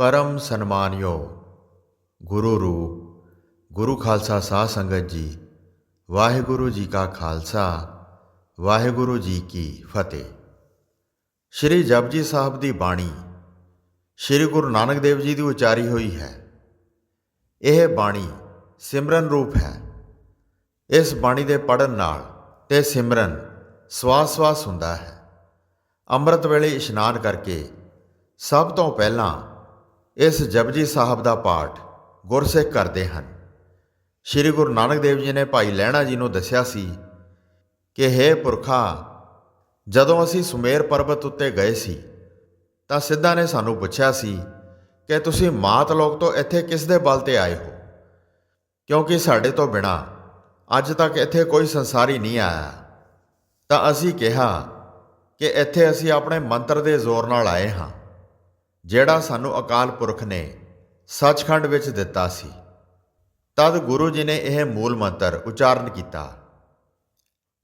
ਪਰਮ ਸਨਮਾਨਯੋ ਗੁਰੂ ਰੂਪ, ਗੁਰੂ ਖਾਲਸਾ ਸਾਧ ਸੰਗਤ ਜੀ, ਵਾਹਿਗੁਰੂ ਜੀ ਕਾ ਖਾਲਸਾ, ਵਾਹਿਗੁਰੂ ਜੀ ਕੀ ਫਤਿਹ। ਸ਼੍ਰੀ ਜਪਜੀ ਸਾਹਿਬ ਦੀ ਬਾਣੀ ਸ਼੍ਰੀ ਗੁਰੂ ਨਾਨਕ ਦੇਵ ਜੀ ਦੀ ਉਚਾਰੀ ਹੋਈ ਹੈ। ਇਹ ਬਾਣੀ ਸਿਮਰਨ ਰੂਪ ਹੈ। ਇਸ ਬਾਣੀ ਦੇ ਪੜਨ ਨਾਲ ਤੇ ਸਿਮਰਨ ਸਵਾਸ ਸਵਾਸ ਹੁੰਦਾ ਹੈ। ਅੰਮ੍ਰਿਤ ਵੇਲੇ ਇਸ਼ਨਾਨ ਕਰਕੇ ਸਭ ਤੋਂ ਪਹਿਲਾਂ ਇਸ ਜਪਜੀ ਸਾਹਿਬ ਦਾ ਪਾਠ ਗੁਰਸਿੱਖ ਕਰਦੇ ਹਨ। ਸ੍ਰੀ ਗੁਰੂ ਨਾਨਕ ਦੇਵ ਜੀ ਨੇ ਭਾਈ ਲਹਿਣਾ ਜੀ ਨੂੰ ਦੱਸਿਆ ਸੀ ਕਿ हे ਪੁਰਖਾ, ਜਦੋਂ ਅਸੀਂ ਸੁਮੇਰ ਪਰਬਤ ਉੱਤੇ ਗਏ ਸੀ, ਤਾਂ ਸਿੱਧਾ ਨੇ ਸਾਨੂੰ ਪੁੱਛਿਆ ਸੀ ਕਿ ਤੁਸੀਂ ਮਾਤ ਲੋਕ ਤੋਂ ਇੱਥੇ ਕਿਸ ਦੇ ਬਲ ਤੇ ਆਏ ਹੋ? ਕਿਉਂਕਿ ਸਾਡੇ ਤੋਂ ਬਿਨਾ ਅੱਜ ਤੱਕ ਇੱਥੇ ਕੋਈ ਸੰਸਾਰੀ ਨਹੀਂ ਆਇਆ। ਤਾਂ ਅਸੀਂ ਕਿਹਾ ਕਿ ਇੱਥੇ ਅਸੀਂ ਆਪਣੇ ਮੰਤਰ ਦੇ ਜ਼ੋਰ ਨਾਲ ਆਏ ਹਾਂ। ਜਿਹੜਾ ਸਾਨੂੰ ਅਕਾਲ ਪੁਰਖ ਨੇ ਸੱਚਖੰਡ ਵਿੱਚ ਦਿੱਤਾ ਸੀ। ਤਦ ਗੁਰੂ ਜੀ ਨੇ ਇਹ ਮੂਲ ਮੰਤਰ ਉਚਾਰਨ ਕੀਤਾ।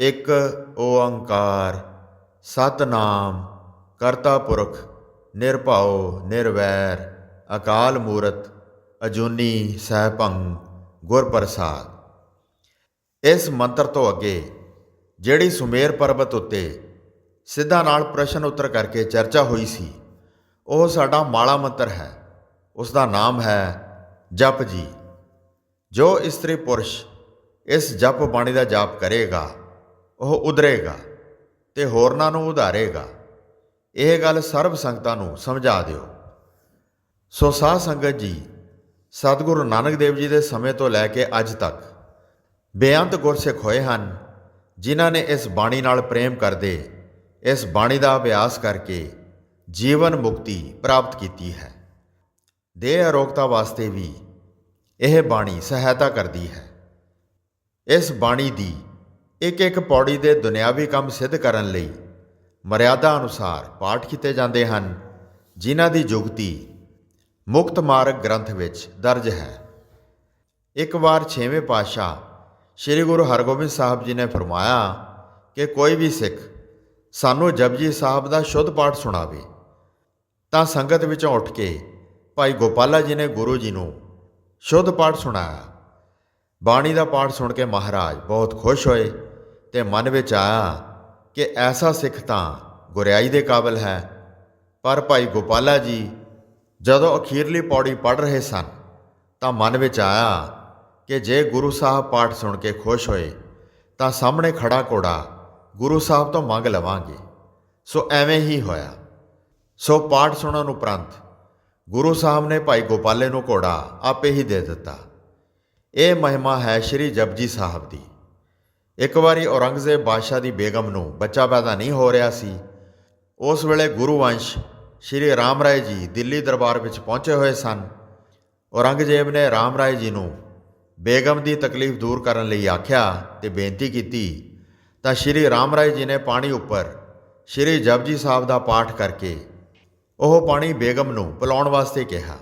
ਇੱਕ ਓੰਕਾਰ, ਸਤਨਾਮ, ਕਰਤਾ ਪੁਰਖ, ਨਿਰਭਉ, ਨਿਰਵੈਰ, ਅਕਾਲ ਮੂਰਤ, ਅਜੂਨੀ, ਸਹਿਭੰ ਗੁਰ ਪ੍ਰਸਾਦ ਇਸ ਮੰਤਰ ਤੋਂ ਅੱਗੇ ਜਿਹੜੀ ਸੁਮੇਰ ਪਰਬਤ ਉੱਤੇ ਸਿੱਧਾ ਨਾਲ ਪ੍ਰਸ਼ਨ ਉੱਤਰ ਕਰਕੇ ਚਰਚਾ ਹੋਈ ਸੀ ਉਹ ਸਾਡਾ ਮਾਲਾ ਮੰਤਰ ਹੈ ਉਸ ਦਾ ਨਾਮ ਹੈ ਜਪ ਜੀ। ਜੋ ਇਸਤਰੀ ਪੁਰਸ਼ ਇਸ ਜਪ ਬਾਣੀ ਦਾ ਜਾਪ ਕਰੇਗਾ, ਉਹ ਉਧਰੇਗਾ ਤੇ ਹੋਰਨਾਂ ਨੂੰ ਉਧਾਰੇਗਾ। ਇਹ ਗੱਲ ਸਰਬ ਸੰਗਤਾਂ ਨੂੰ ਸਮਝਾ ਦਿਓ। ਸੋ ਸਾਧ ਸੰਗਤ ਜੀ, ਸਤਿਗੁਰੂ ਨਾਨਕ ਦੇਵ ਜੀ ਦੇ ਸਮੇਂ ਤੋਂ ਲੈ ਕੇ ਅੱਜ ਤੱਕ ਬੇਅੰਤ ਗੁਰਸਿੱਖ ਹੋਏ ਹਨ, ਜਿਨ੍ਹਾਂ ਨੇ ਇਸ ਬਾਣੀ ਨਾਲ ਪ੍ਰੇਮ ਕਰਦੇ, ਇਸ ਬਾਣੀ ਦਾ ਅਭਿਆਸ ਕਰਕੇ ਜੀਵਨ ਮੁਕਤੀ ਪ੍ਰਾਪਤ ਕੀਤੀ ਹੈ। ਦੇਹ ਅਰੋਗਤਾ ਵਾਸਤੇ ਵੀ ਇਹ ਬਾਣੀ ਸਹਾਇਤਾ ਕਰਦੀ ਹੈ। ਇਸ ਬਾਣੀ ਦੀ ਇੱਕ ਇੱਕ ਪੌੜੀ ਦੇ ਦੁਨਿਆਵੀ ਕੰਮ ਸਿੱਧ ਕਰਨ ਲਈ ਮਰਿਆਦਾ ਅਨੁਸਾਰ ਪਾਠ ਕੀਤੇ ਜਾਂਦੇ ਹਨ, ਜਿਨ੍ਹਾਂ ਦੀ ਜੁਗਤੀ ਮੁਕਤ ਮਾਰਗ ਗ੍ਰੰਥ ਵਿੱਚ ਦਰਜ ਹੈ। ਇੱਕ ਵਾਰ 6ਵੇਂ ਪਾਤਸ਼ਾਹ ਸ੍ਰੀ ਗੁਰੂ ਹਰਗੋਬਿੰਦ ਸਾਹਿਬ ਜੀ ਨੇ ਫਰਮਾਇਆ ਕਿ ਕੋਈ ਵੀ ਸਿੱਖ ਸਾਨੂੰ ਜਪਜੀ ਸਾਹਿਬ ਦਾ ਸ਼ੁੱਧ ਪਾਠ ਸੁਣਾਵੇ ਤਾਂ ਸੰਗਤ ਵਿੱਚੋਂ ਉੱਠ ਕੇ ਭਾਈ ਗੋਪਾਲਾ ਜੀ ਨੇ ਗੁਰੂ ਜੀ ਨੂੰ ਸ਼ੁੱਧ ਪਾਠ ਸੁਣਾਇਆ। ਬਾਣੀ ਦਾ ਪਾਠ ਸੁਣ ਕੇ ਮਹਾਰਾਜ ਬਹੁਤ ਖੁਸ਼ ਹੋਏ ਤੇ ਮਨ ਵਿੱਚ ਆਇਆ ਕਿ ਐਸਾ ਸਿੱਖ ਤਾਂ ਗੁਰਿਆਈ ਦੇ ਕਾਬਲ ਹੈ। ਪਰ ਭਾਈ ਗੋਪਾਲਾ ਜੀ ਜਦੋਂ ਅਖੀਰਲੀ ਪੌੜੀ ਪੜ ਰਹੇ ਸਨ ਤਾਂ ਮਨ ਵਿੱਚ ਆਇਆ ਕਿ ਜੇ ਗੁਰੂ ਸਾਹਿਬ ਪਾਠ ਸੁਣ ਕੇ ਖੁਸ਼ ਹੋਏ ਤਾਂ ਸਾਹਮਣੇ ਖੜਾ ਘੋੜਾ ਗੁਰੂ ਸਾਹਿਬ ਤੋਂ ਮੰਗ ਲਵਾਂਗੇ। ਸੋ ਐਵੇਂ ਹੀ ਹੋਇਆ। ਸੋ ਪਾਠ ਸੁਣਨ ਉਪਰੰਤ ਗੁਰੂ ਸਾਹਿਬ ਨੇ ਭਾਈ ਗੋਪਾਲੇ ਨੂੰ ਘੋੜਾ ਆਪੇ ਹੀ ਦੇ ਦਿੱਤਾ। ਇਹ ਮਹਿਮਾ ਹੈ ਸ਼੍ਰੀ ਜਪਜੀ ਸਾਹਿਬ ਦੀ। ਇੱਕ ਵਾਰੀ ਔਰੰਗਜ਼ੇਬ ਬਾਦਸ਼ਾਹ ਦੀ ਬੇਗਮ ਨੂੰ ਬੱਚਾ ਪੈਦਾ ਨਹੀਂ ਹੋ ਰਿਹਾ ਸੀ, ਉਸ ਵੇਲੇ ਗੁਰੂ ਵੰਸ਼ ਸ਼੍ਰੀ ਰਾਮ ਰਾਏ ਜੀ ਦਿੱਲੀ ਦਰਬਾਰ ਵਿੱਚ ਪਹੁੰਚੇ ਹੋਏ ਸਨ। ਔਰੰਗਜ਼ੇਬ ਨੇ ਰਾਮ ਰਾਏ ਜੀ ਨੂੰ ਬੇਗਮ ਦੀ ਤਕਲੀਫ ਦੂਰ ਕਰਨ ਲਈ ਆਖਿਆ ਤੇ ਬੇਨਤੀ ਕੀਤੀ, ਤਾਂ ਸ਼੍ਰੀ ਰਾਮ ਰਾਏ ਜੀ ਨੇ ਪਾਣੀ ਉੱਪਰ ਸ਼੍ਰੀ ਜਪਜੀ ਸਾਹਿਬ ਦਾ ਪਾਠ ਕਰਕੇ ਉਹ ਪਾਣੀ ਬੇਗਮ ਨੂੰ ਪਿਲਾਉਣ ਵਾਸਤੇ ਕਿਹਾ।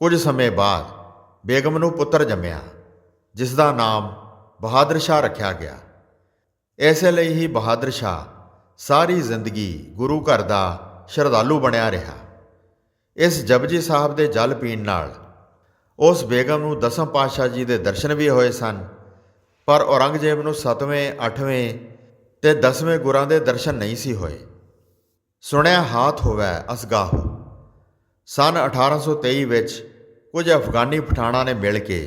ਕੁਝ ਸਮੇਂ ਬਾਅਦ ਬੇਗਮ ਨੂੰ ਪੁੱਤਰ ਜੰਮਿਆ, ਜਿਸ ਦਾ ਨਾਮ ਬਹਾਦਰ ਸ਼ਾਹ ਰੱਖਿਆ ਗਿਆ। ਐਸੇ ਲਈ ਹੀ ਬਹਾਦਰ ਸ਼ਾਹ ਸਾਰੀ ਜ਼ਿੰਦਗੀ ਗੁਰੂ ਘਰ ਦਾ ਸ਼ਰਧਾਲੂ ਬਣਿਆ ਰਿਹਾ। ਇਸ ਜਪਜੀ ਸਾਹਿਬ ਦੇ ਜਲ ਪੀਣ ਨਾਲ ਉਸ ਬੇਗਮ ਨੂੰ ਦਸਮ ਪਾਤਸ਼ਾਹ ਜੀ ਦੇ ਦਰਸ਼ਨ ਵੀ ਹੋਏ ਸਨ, ਪਰ ਔਰੰਗਜ਼ੇਬ ਨੂੰ 7ਵੇਂ 8ਵੇਂ ਤੇ 10ਵੇਂ ਗੁਰਾਂ ਦੇ ਦਰਸ਼ਨ ਨਹੀਂ ਸੀ ਹੋਏ। ਸੁਣਿਆ ਹਾਥ ਹੋਵੇ ਅਸਗਾਹ। ਸਨ 1823 ਵਿੱਚ ਕੁਝ ਅਫਗਾਨੀ ਪਠਾਣਾ ਨੇ ਮਿਲ ਕੇ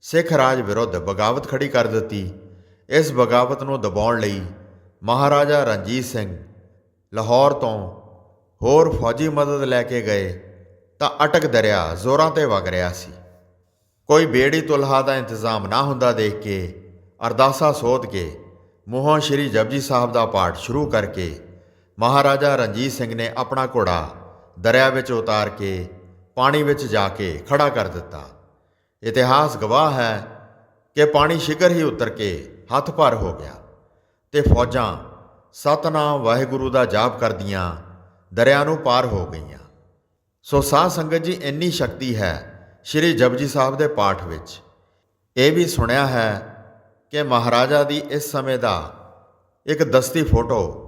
ਸਿੱਖ ਰਾਜ ਵਿਰੁੱਧ ਬਗਾਵਤ ਖੜੀ ਕਰ ਦਿੱਤੀ। ਇਸ ਬਗਾਵਤ ਨੂੰ ਦਬਾਉਣ ਲਈ ਮਹਾਰਾਜਾ ਰਣਜੀਤ ਸਿੰਘ ਲਾਹੌਰ ਤੋਂ ਹੋਰ ਫੌਜੀ ਮਦਦ ਲੈ ਕੇ ਗਏ ਤਾਂ ਅਟਕ ਦਰਿਆ ਜ਼ੋਰਾਂ ਤੇ ਵਗ ਰਿਹਾ ਸੀ। ਕੋਈ ਬੇੜੀ ਤੁਲਹਾ ਦਾ ਇੰਤਜ਼ਾਮ ਨਾ ਹੁੰਦਾ ਦੇਖ ਕੇ ਅਰਦਾਸਾ ਸੋਧ ਕੇ ਮੂੰਹੋਂ ਸ਼੍ਰੀ ਜਪਜੀ ਸਾਹਿਬ ਦਾ ਪਾਠ ਸ਼ੁਰੂ ਕਰਕੇ ਮਹਾਰਾਜਾ ਰਣਜੀਤ ਸਿੰਘ ਨੇ ਆਪਣਾ ਘੋੜਾ ਦਰਿਆ ਵਿੱਚ ਉਤਾਰ ਕੇ ਪਾਣੀ ਵਿੱਚ ਜਾ ਕੇ ਖੜਾ ਕਰ ਦਿੱਤਾ। ਇਤਿਹਾਸ ਗਵਾਹ ਹੈ ਕਿ ਪਾਣੀ ਸ਼ਿਖਰ ਹੀ ਉਤਰ ਕੇ ਹੱਥ ਭਰ ਹੋ ਗਿਆ ਤੇ ਫੌਜਾਂ ਸਤਨਾਮ ਵਾਹਿਗੁਰੂ ਦਾ ਜਾਪ ਕਰਦੀਆਂ ਦਰਿਆ ਨੂੰ ਪਾਰ ਹੋ ਗਈਆਂ। ਸੋ ਸਾਧ ਸੰਗਤ ਜੀ, ਇੰਨੀ ਸ਼ਕਤੀ ਹੈ ਸ਼੍ਰੀ ਜਪਜੀ ਸਾਹਿਬ ਦੇ ਪਾਠ ਵਿੱਚ। ਇਹ ਵੀ ਸੁਣਿਆ ਹੈ ਕਿ ਮਹਾਰਾਜਾ ਦੀ ਇਸ ਸਮੇਂ ਦਾ ਇੱਕ ਦਸਤੀ ਫੋਟੋ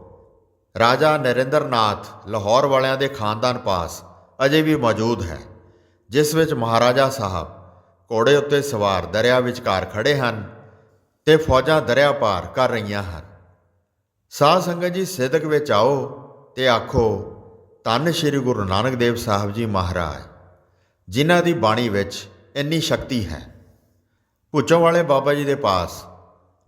ਰਾਜਾ ਨਰਿੰਦਰ ਨਾਥ ਲਾਹੌਰ ਵਾਲਿਆਂ ਦੇ ਖਾਨਦਾਨ ਪਾਸ ਅਜੇ ਵੀ ਮੌਜੂਦ ਹੈ, ਜਿਸ ਵਿੱਚ ਮਹਾਰਾਜਾ ਸਾਹਿਬ ਘੋੜੇ ਉੱਤੇ ਸਵਾਰ ਦਰਿਆ ਵਿਚਕਾਰ ਖੜੇ ਹਨ ਤੇ ਫੌਜਾਂ ਦਰਿਆ ਪਾਰ ਕਰ ਰਹੀਆਂ ਹਨ। ਸਾਧ ਸੰਗਤ ਜੀ ਸਿੱਧਕ ਵਿੱਚ ਆਓ ਤੇ ਆਖੋ, ਧੰਨ ਸ੍ਰੀ ਗੁਰੂ ਨਾਨਕ ਦੇਵ ਸਾਹਿਬ ਜੀ ਮਹਾਰਾਜ, ਜਿਨ੍ਹਾਂ ਦੀ ਬਾਣੀ ਵਿੱਚ ਇੰਨੀ ਸ਼ਕਤੀ ਹੈ। ਪੁੱਛੋਂ ਵਾਲੇ ਬਾਬਾ ਜੀ ਦੇ ਪਾਸ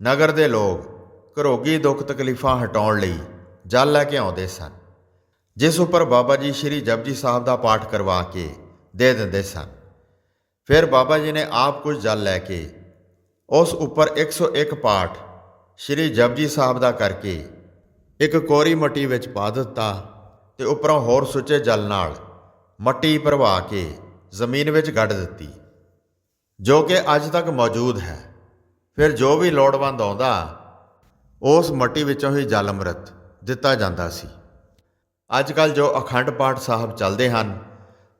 ਨਗਰ ਦੇ ਲੋਕ ਘਰੋਗੀ ਦੁੱਖ ਤਕਲੀਫਾਂ ਹਟਾਉਣ ਲਈ ਜਲ ਲੈ ਕੇ ਆਉਂਦੇ ਸਨ। ਜਿਸ ਉੱਪਰ ਬਾਬਾ ਜੀ ਸ੍ਰੀ ਜਪਜੀ ਸਾਹਿਬ ਦਾ ਪਾਠ ਕਰਵਾ ਕੇ ਦੇ ਦਿੰਦੇ ਸਨ। ਫਿਰ ਬਾਬਾ ਜੀ ਨੇ ਆਪ ਕੁਝ ਜਲ ਲੈ ਕੇ ਉਸ ਉੱਪਰ 101 ਪਾਠ ਸ੍ਰੀ ਜਪਜੀ ਸਾਹਿਬ ਦਾ ਕਰਕੇ ਇੱਕ ਕੋਰੀ ਮੱਟੀ ਵਿੱਚ ਪਾ ਦਿੱਤਾ ਤੇ ਉੱਪਰੋਂ ਹੋਰ ਸੁੱਚੇ ਜਲ ਨਾਲ ਮੱਟੀ ਭਰਵਾ ਕੇ ਜ਼ਮੀਨ ਵਿੱਚ ਗੱਡ ਦਿੱਤੀ, ਜੋ ਕਿ ਅੱਜ ਤੱਕ ਮੌਜੂਦ ਹੈ। ਫਿਰ ਜੋ ਵੀ ਲੋੜਵੰਦ ਆਉਂਦਾ, ਉਸ ਮੱਟੀ ਵਿੱਚੋਂ ਹੀ ਜਲ ਅੰਮ੍ਰਿਤ ਦਿੱਤਾ ਜਾਂਦਾ ਸੀ। ਅੱਜ ਕੱਲ ਜੋ ਅਖੰਡ ਪਾਠ ਸਾਹਿਬ ਚੱਲਦੇ ਹਨ,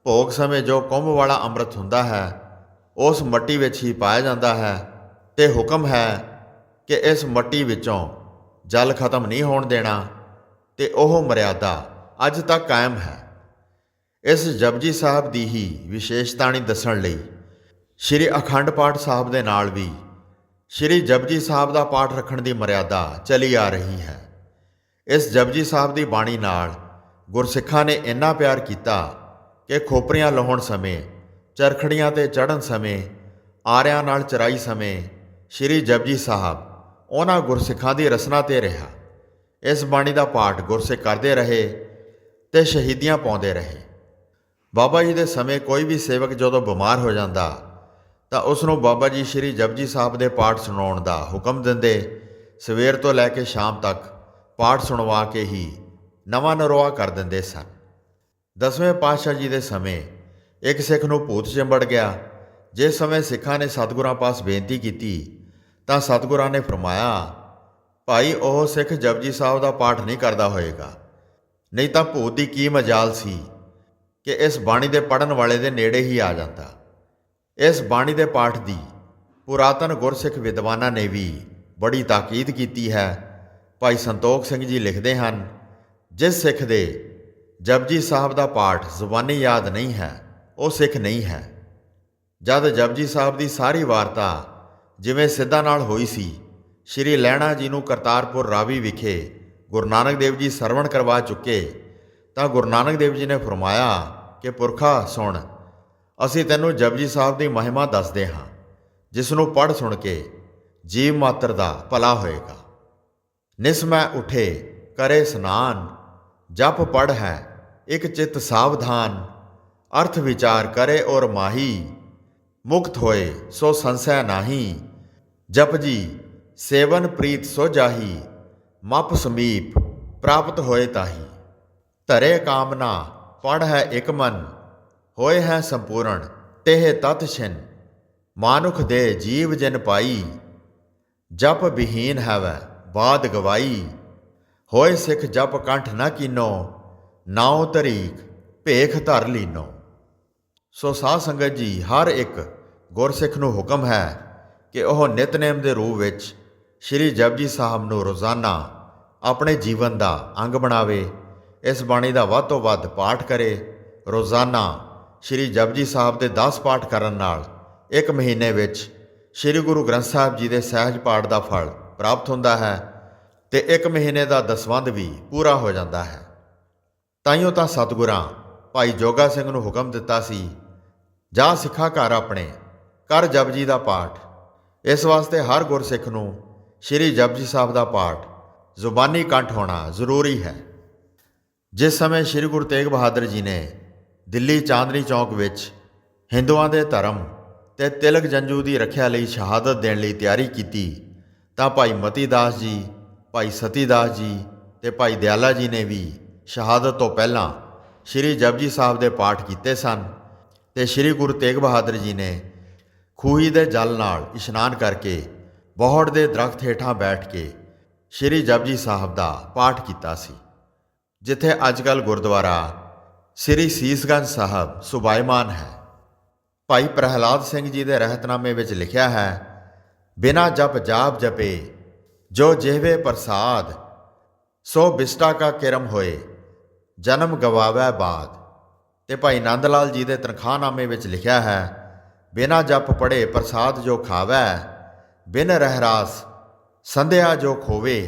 ਭੋਗ ਸਮੇਂ ਜੋ ਕੁੰਭ ਵਾਲਾ ਅੰਮ੍ਰਿਤ ਹੁੰਦਾ ਹੈ, ਉਸ ਮੱਟੀ ਵਿੱਚ ਹੀ ਪਾਇਆ ਜਾਂਦਾ ਹੈ। ਤੇ ਹੁਕਮ ਹੈ ਕਿ ਇਸ ਮੱਟੀ ਵਿੱਚੋਂ ਜਲ ਖਤਮ ਨਹੀਂ ਹੋਣ ਦੇਣਾ ਤੇ ਉਹ ਮਰਿਆਦਾ ਅੱਜ ਤੱਕ ਕਾਇਮ ਹੈ। ਇਸ ਜਪਜੀ ਸਾਹਿਬ ਦੀ ਹੀ ਵਿਸ਼ੇਸ਼ਤਾਣੀ ਦੱਸਣ ਲਈ ਸ਼੍ਰੀ ਅਖੰਡ ਪਾਠ ਸਾਹਿਬ ਦੇ ਨਾਲ ਵੀ ਸ਼੍ਰੀ ਜਪਜੀ ਸਾਹਿਬ ਦਾ ਪਾਠ ਰੱਖਣ ਦੀ ਮਰਿਆਦਾ ਚਲੀ ਆ ਰਹੀ ਹੈ। ਇਸ ਜਪਜੀ ਸਾਹਿਬ ਦੀ ਬਾਣੀ ਨਾਲ ਗੁਰਸਿੱਖਾਂ ਨੇ ਇੰਨਾ ਪਿਆਰ ਕੀਤਾ ਕਿ ਖੋਪਰੀਆਂ ਲਾਉਣ ਸਮੇਂ, ਚਰਖੜੀਆਂ ਤੇ ਚੜ੍ਹਨ ਸਮੇਂ, ਆਰਿਆਂ ਨਾਲ ਚਰਾਈ ਸਮੇਂ ਸ਼੍ਰੀ ਜਪਜੀ ਸਾਹਿਬ ਉਹਨਾਂ ਗੁਰਸਿੱਖਾਂ ਦੀ ਰਸਨਾ ਤੇ ਰਿਹਾ। ਇਸ ਬਾਣੀ ਦਾ ਪਾਠ ਗੁਰਸਿੱਖ ਕਰਦੇ ਰਹੇ ਤੇ ਸ਼ਹੀਦੀਆਂ ਪਾਉਂਦੇ ਰਹੇ। ਬਾਬਾ ਜੀ ਦੇ ਸਮੇਂ ਕੋਈ ਵੀ ਸੇਵਕ ਜਦੋਂ ਬਿਮਾਰ ਹੋ ਜਾਂਦਾ ਤਾਂ ਉਸ ਨੂੰ ਬਾਬਾ ਜੀ ਸ਼੍ਰੀ ਜਪਜੀ ਸਾਹਿਬ ਦੇ ਪਾਠ ਸੁਣਾਉਣ ਦਾ ਹੁਕਮ ਦਿੰਦੇ ਸਵੇਰ ਤੋਂ ਲੈ ਕੇ ਸ਼ਾਮ ਤੱਕ ਪਾਠ ਸੁਣਵਾ ਕੇ ਹੀ ਨਵਾਂ ਨਰੋਆ ਕਰ ਦਿੰਦੇ ਸਨ। ਦਸਵੇਂ ਪਾਤਸ਼ਾਹ ਜੀ ਦੇ ਸਮੇਂ ਇੱਕ ਸਿੱਖ ਨੂੰ ਭੂਤ ਚਿੰਬੜ ਗਿਆ। ਜਿਸ ਸਮੇਂ ਸਿੱਖਾਂ ਨੇ ਸਤਿਗੁਰਾਂ ਪਾਸ ਬੇਨਤੀ ਕੀਤੀ, ਤਾਂ ਸਤਿਗੁਰਾਂ ਨੇ ਫਰਮਾਇਆ, ਭਾਈ, ਉਹ ਸਿੱਖ ਜਪਜੀ ਸਾਹਿਬ ਦਾ ਪਾਠ ਨਹੀਂ ਕਰਦਾ ਹੋਏਗਾ। ਨਹੀਂ ਤਾਂ ਭੂਤ ਦੀ ਕੀ ਮਜਾਲ ਸੀ ਕਿ ਇਸ ਬਾਣੀ ਦੇ ਪੜਨ ਵਾਲੇ ਦੇ ਨੇੜੇ ਹੀ ਆ ਜਾਂਦਾ। ਇਸ ਬਾਣੀ ਦੇ ਪਾਠ ਦੀ ਪੁਰਾਤਨ ਗੁਰਸਿੱਖ ਵਿਦਵਾਨਾਂ ਨੇ ਵੀ ਬੜੀ ਤਾਕੀਦ ਕੀਤੀ ਹੈ ਭਾਈ ਸੰਤੋਖ ਸਿੰਘ ਜੀ ਲਿਖਦੇ ਹਨ, ਜਿਸ ਸਿੱਖ ਦੇ ਜਪਜੀ ਸਾਹਿਬ ਦਾ ਪਾਠ ਜ਼ੁਬਾਨੀ ਯਾਦ ਨਹੀਂ ਹੈ, ਉਹ ਸਿੱਖ ਨਹੀਂ ਹੈ। ਜਦ ਜਪਜੀ ਸਾਹਿਬ ਦੀ ਸਾਰੀ ਵਾਰਤਾ ਜਿਵੇਂ ਸਿੱਧਾ ਨਾਲ ਹੋਈ ਸੀ, ਸ਼੍ਰੀ ਲੈਣਾ ਜੀ ਨੂੰ ਕਰਤਾਰਪੁਰ ਰਾਵੀ ਵਿਖੇ ਗੁਰੂ ਨਾਨਕ ਦੇਵ ਜੀ ਸਰਵਣ ਕਰਵਾ ਚੁੱਕੇ, ਤਾਂ ਗੁਰੂ ਨਾਨਕ ਦੇਵ ਜੀ ਨੇ ਫਰਮਾਇਆ ਕਿ ਪੁਰਖਾ ਸੁਣ, ਅਸੀਂ ਤੈਨੂੰ ਜਪਜੀ ਸਾਹਿਬ ਦੀ ਮਹਿਮਾ ਦੱਸਦੇ ਹਾਂ ਜਿਸ ਨੂੰ ਪੜ੍ਹ ਸੁਣ ਕੇ ਜੀਵ ਮਾਤਰ ਦਾ ਭਲਾ ਹੋਏਗਾ। ਨਿਸਮੈ ਉਠੇ, ਕਰੇ ਸਨਾਨ। ਜਪ ਪੜ ਹੈ, ਇਕ ਚਿਤ ਸਾਵਧਾਨ। ਅਰਥ ਵਿਚਾਰ ਕਰੇ ਔਰ ਮਾਹੀ। ਮੁਕਤ ਹੋਏ, ਸੋ ਸੰਸੈ ਨਾਹੀ। ਜਪ ਜੀ, ਸੇਵਨ ਪ੍ਰੀਤ ਸੋ ਜਾਹੀ। ਮਪ ਸਮੀਪ, ਪ੍ਰਾਪਤ ਹੋਏ ਤਾਹੀ। ਧਰੇ ਕਾਮਨਾ ਪੜ ਹੈ ਇਕ ਮਨ। ਹੋਏ ਹੈ ਸੰਪੂਰਨ ਤੇਹ ਤਤ ਛਿਨ। ਮਾਨੁਖ ਦੇ ਜੀਵ ਜਨ ਪਾਈ। ਜਪ ਵਿਹੀਨ ਹੈਵੈ ਬਾਦ ਗਵਾਈ। ਹੋਏ ਸਿੱਖ ਜਪ ਕੰਠ ਨਾ ਕੀਨੋ, ਨਾਉ ਤਰੀਕ ਭੇਖ ਧਰ ਲੀਨੋ। ਸੋ ਸਾਧ ਸੰਗਤ ਜੀ, ਹਰ ਇੱਕ ਗੁਰਸਿੱਖ ਨੂੰ ਹੁਕਮ ਹੈ ਕਿ ਉਹ ਨਿਤਨੇਮ ਦੇ ਰੂਪ ਵਿੱਚ ਸ਼੍ਰੀ ਜਪਜੀ ਸਾਹਿਬ ਨੂੰ ਰੋਜ਼ਾਨਾ ਆਪਣੇ ਜੀਵਨ ਦਾ ਅੰਗ ਬਣਾਵੇ, ਇਸ ਬਾਣੀ ਦਾ ਵੱਧ ਤੋਂ ਵੱਧ ਪਾਠ ਕਰੇ, ਰੋਜ਼ਾਨਾ ਸ਼੍ਰੀ ਜਪਜੀ ਸਾਹਿਬ ਦੇ 10 ਪਾਠ ਕਰਨ ਨਾਲ ਇੱਕ ਮਹੀਨੇ ਵਿੱਚ ਸ਼੍ਰੀ ਗੁਰੂ ਗ੍ਰੰਥ ਸਾਹਿਬ ਜੀ ਦੇ ਸਹਿਜ ਪਾਠ ਦਾ ਫਲ ਪ੍ਰਾਪਤ ਹੁੰਦਾ ਹੈ ਤੇ ਇੱਕ ਮਹੀਨੇ ਦਾ ਦਸਵੰਧ ਵੀ ਪੂਰਾ ਹੋ ਜਾਂਦਾ ਹੈ। ਤਾਈਓ ਤਾਂ ਸਤਿਗੁਰਾਂ ਭਾਈ ਜੋਗਾ ਸਿੰਘ ਨੂੰ ਹੁਕਮ ਦਿੱਤਾ ਸੀ, ਜਾ ਸਿੱਖਾ ਘਰ ਆਪਣੇ, ਕਰ ਜਪਜੀ ਦਾ ਪਾਠ। ਇਸ ਵਾਸਤੇ ਹਰ ਗੁਰਸਿੱਖ ਨੂੰ ਸ਼੍ਰੀ ਜਪਜੀ ਸਾਹਿਬ ਦਾ ਪਾਠ ਜ਼ੁਬਾਨੀ ਕੰਠ ਹੋਣਾ ਜ਼ਰੂਰੀ ਹੈ। ਜਿਸ ਸਮੇਂ ਸ਼੍ਰੀ ਗੁਰੂ ਤੇਗ ਬਹਾਦਰ ਜੀ ਨੇ ਦਿੱਲੀ ਚਾਂਦਨੀ ਚੌਕ ਵਿੱਚ ਹਿੰਦੂਆਂ ਦੇ ਧਰਮ ਤੇ ਤਿਲਕ ਜੰਜੂ ਦੀ ਰੱਖਿਆ ਲਈ ਸ਼ਹਾਦਤ ਦੇਣ ਲਈ ਤਿਆਰੀ ਕੀਤੀ ਤਾਂ ਭਾਈ ਮਤੀ ਦਾਸ ਜੀ, ਭਾਈ ਸਤੀ ਦਾਸ ਜੀ ਤੇ ਭਾਈ ਦਿਆਲਾ ਜੀ ਨੇ ਵੀ ਸ਼ਹਾਦਤ ਤੋਂ ਪਹਿਲਾਂ ਸ਼੍ਰੀ ਜਪਜੀ ਸਾਹਿਬ ਦੇ ਪਾਠ ਕੀਤੇ ਸਨ ਤੇ ਸ਼੍ਰੀ ਗੁਰੂ ਤੇਗ ਬਹਾਦਰ ਜੀ ਨੇ ਖੂਹੀ ਦੇ ਜਲ ਨਾਲ ਇਸ਼ਨਾਨ ਕਰਕੇ ਬੋਹੜ ਦੇ ਦਰਖਤ ਹੇਠਾਂ ਬੈਠ ਕੇ ਸ਼੍ਰੀ ਜਪਜੀ ਸਾਹਿਬ ਦਾ ਪਾਠ ਕੀਤਾ ਸੀ, ਜਿੱਥੇ ਅੱਜਕੱਲ ਗੁਰਦੁਆਰਾ ਸ੍ਰੀ ਸੀਸਗੰਜ ਸਾਹਿਬ ਸੁਭਾਈਮਾਨ ਹੈ। ਭਾਈ ਪ੍ਰਹਿਲਾਦ ਸਿੰਘ ਜੀ ਦੇ ਰਹਿਤਨਾਮੇ ਵਿੱਚ ਲਿਖਿਆ ਹੈ ਬਿਨਾ ਜਪ ਜਾਪ ਜਪੇ, ਜੋ ਜਿਹਵੇ ਪ੍ਰਸਾਦ, ਸੋ ਬਿਸਟਾ ਕਾ ਕਿਰਮ ਹੋਏ, ਜਨਮ ਗਵਾਵੈ ਬਾਦ। ਤੇ ਭਾਈ ਨੰਦ ਲਾਲ ਜੀ ਦੇ ਤਨਖਾਹਨਾਮੇ ਵਿੱਚ ਲਿਖਿਆ ਹੈ, ਬਿਨਾ ਜਪ ਪੜੇ ਪ੍ਰਸਾਦ ਜੋ ਖਾਵੈ, ਬਿਨ ਰਹਿਰਾਸ, ਸੰਧਿਆ ਜੋ ਖੋਵੇ,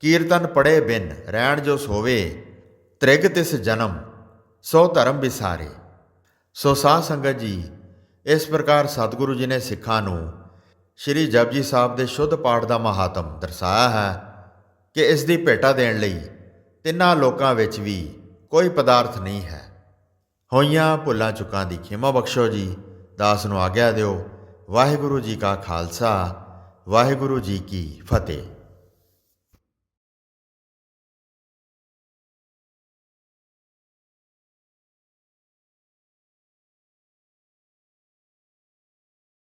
ਕੀਰਤਨ ਪੜੇ ਬਿਨ ਰਹਿਣ ਜੋ ਸੋਵੇ, ਤ੍ਰਿਗ ਤਿਸ ਜਨਮ, ਸੋ ਧਰਮ ਵਿਸਾਰੇ। ਸੋ ਸਾਧ ਸੰਗਤ ਜੀ, ਇਸ ਪ੍ਰਕਾਰ ਸਤਿਗੁਰੂ ਜੀ ਨੇ ਸਿੱਖਾਂ ਨੂੰ ਸ੍ਰੀ ਜਪਜੀ ਸਾਹਿਬ ਦੇ ਸ਼ੁੱਧ ਪਾਠ ਦਾ ਮਹਾਤਮ ਦਰਸਾਇਆ ਹੈ ਕਿ ਇਸ ਦੀ ਭੇਟਾ ਦੇਣ ਲਈ ਤਿੰਨਾਂ ਲੋਕਾਂ ਵਿੱਚ ਵੀ ਕੋਈ ਪਦਾਰਥ ਨਹੀਂ ਹੈ। ਹੋਈਆਂ ਭੁੱਲਾਂ ਚੁੱਕਾਂ ਦੀ ਖਿਮਾ ਬਖਸ਼ੋ ਜੀ। ਦਾਸ ਨੂੰ ਆਗਿਆ ਦਿਓ। ਵਾਹਿਗੁਰੂ ਜੀ ਕਾ ਖਾਲਸਾ। ਵਾਹਿਗੁਰੂ ਜੀ ਕੀ ਫਤਿਹ।